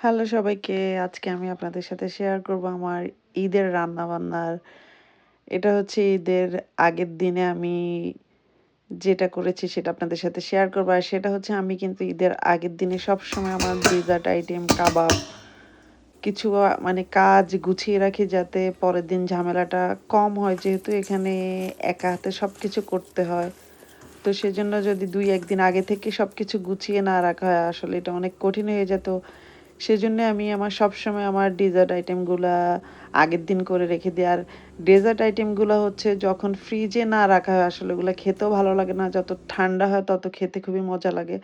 Hello সবাইকে, আজকে আমি আপনাদের সাথে শেয়ার করব আমার ঈদের রান্নাবান্নার। এটা হচ্ছে ঈদের আগের দিনে আমি যেটা করেছি সেটা আপনাদের সাথে শেয়ার করব। আর সেটা হচ্ছে আমি কিন্তু ঈদের আগের দিনে সব সময় আমার ডিজার্ট আইটেম কাবাব কিছু মানে কাজ গুছিয়ে রাখি যাতে পরের দিন ঝামেলাটা কম হয়। যেহেতু এখানে একা হাতে সব কিছু করতে হয়। তো সেজন্য যদি দুই, একদিন আগে থেকে সব কিছু গুছিয়ে না রাখা হয়, আসলে এটা অনেক কঠিন হয়ে যেত। সেজন্য আমি আমার সবসময় আমার ডেজার্ট আইটেমগুলা আগের দিন করে রেখে দিই। আর ডেজার্ট আইটেমগুলো হচ্ছে যখন ফ্রিজে না রাখা হয়, আসলে ওগুলো খেতেও ভালো লাগে না। যত ঠান্ডা হয়, তত খেতে খুবই মজা লাগে।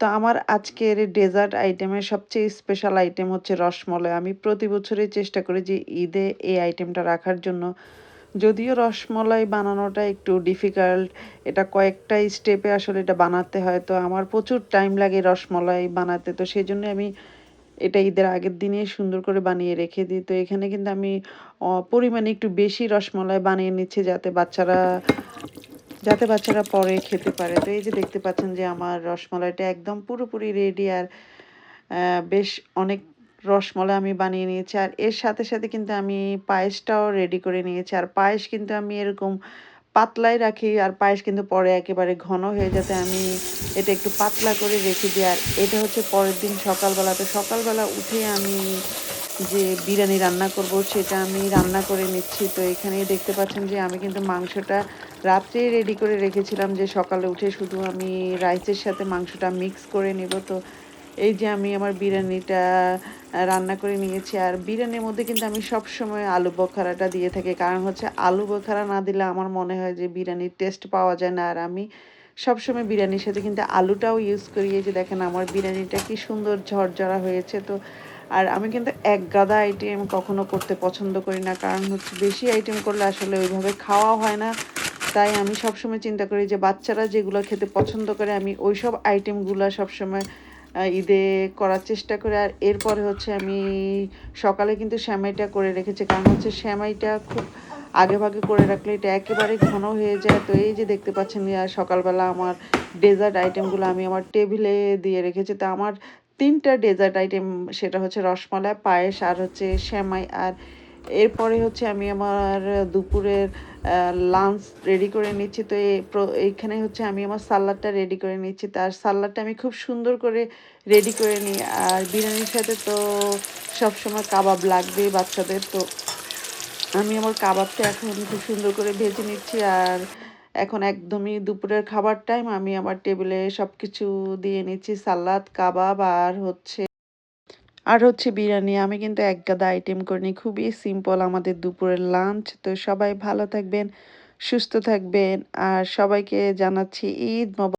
তো আমার আজকের ডেজার্ট আইটেমের সবচেয়ে স্পেশাল আইটেম হচ্ছে রসমলাই। আমি প্রতি বছরই চেষ্টা করি যে ঈদে এই আইটেমটা রাখার জন্য। যদিও রসমলাই বানানোটা একটু ডিফিকাল্ট এটা কয়েকটা স্টেপে আসলে এটা বানাতে হয়। তো আমার প্রচুর টাইম লাগে রসমলাই বানাতে। তো সেই জন্য আমি এটা ঈদের আগের দিনে সুন্দর করে বানিয়ে রেখে দিই। তো এখানে কিন্তু আমি পরিমাণে একটু বেশি রসমলাই বানিয়ে নিচ্ছি যাতে বাচ্চারা যাতে বাচ্চারা পরে খেতে পারে। তো এই যে দেখতে পাচ্ছেন যে আমার রসমলাইটা একদম পুরোপুরি রেডি আর বেশ অনেক রসমলাই আমি বানিয়ে নিয়েছি। আর এর সাথে সাথে কিন্তু আমি পায়েসটাও রেডি করে নিয়েছি। আর পায়েস কিন্তু আমি এরকম পাতলাই রাখি আর পায়েস কিন্তু পরে একেবারে ঘন হয়ে যাতে আমি এটা একটু পাতলা করে রেখে দিই। আর এটা হচ্ছে পরের দিন সকালবেলা তো সকালবেলা উঠে আমি যে বিরিয়ানি রান্না করব সেটা আমি রান্না করে নিচ্ছি। তো এখানেই দেখতে পাচ্ছেন যে আমি কিন্তু মাংসটা রাত্রেই রেডি করে রেখেছিলাম যে সকালে উঠে শুধু আমি রাইসের সাথে মাংসটা মিক্স করে নেব। তো এই যে আমি আমার বিরিয়ানিটা রান্না করে নিয়েছি। আর বিরিয়ানির মধ্যে কিন্তু আমি সব সময় আলু বোখারাটা দিয়ে থাকি। কারণ হচ্ছে আলু বোখারা না দিলে আমার মনে হয় যে বিরিয়ানির টেস্ট পাওয়া যায় না। আর আমি সবসময় বিরিয়ানির সাথে কিন্তু আলুটাও ইউজ করি। এই যে দেখেন আমার বিরিয়ানিটা কি সুন্দর ঝরঝরা হয়েছে তো। আর আমি কিন্তু এক গাদা আইটেম কখনো করতে পছন্দ করি না। কারণ হচ্ছে বেশি আইটেম করলে আসলে ওইভাবে খাওয়া হয় না। তাই আমি সবসময় চিন্তা করি যে বাচ্চারা যেগুলো খেতে পছন্দ করে আমি ওই সব আইটেমগুলো সবসময় ঈদে করার চেষ্টা করে। আর এরপরে হচ্ছে আমি সকালে কিন্তু শ্যামাইটা করে রেখেছি। কারণ হচ্ছে শ্যামাইটা খুব আগে ভাগে করে রাখলে এটা একেবারে ঘন হয়ে যায়। তো এই যে দেখতে পাচ্ছেন সকালবেলা আমার ডেজার্ট আইটেমগুলো আমি আমার টেবিলে দিয়ে রেখেছি। তা আমার তিনটা ডেজার্ট আইটেম, সেটা হচ্ছে রসমালাই, পায়েস আর হচ্ছে শ্যামাই আর এরপরে হচ্ছে আমি আমার দুপুরের লাঞ্চ রেডি করে নিচ্ছি। তো এইখানে হচ্ছে আমি আমার সালাডটা রেডি করে নিচ্ছি। তার সালাডটা আমি খুব সুন্দর করে রেডি করে নিই। আর বিরিয়ানির সাথে তো সবসময় কাবাব লাগবেই বাচ্চাদের। তো আমি আমার কাবাবটা এখন খুব সুন্দর করে ভেজে নিচ্ছি। আর এখন একদমই দুপুরের খাবার টাইম আমি আমার টেবিলে সব কিছু দিয়ে নিচ্ছি। সালাদ, কাবাব আর হচ্ছে আর হচ্ছে বিরিয়ানি, আমি কিন্তু এক গাদা আইটেম করিনি, খুবই সিম্পল আমাদের দুপুরের লাঞ্চ তো সবাই ভালো থাকবেন, সুস্থ থাকবেন, আর সবাইকে জানাচ্ছি ঈদ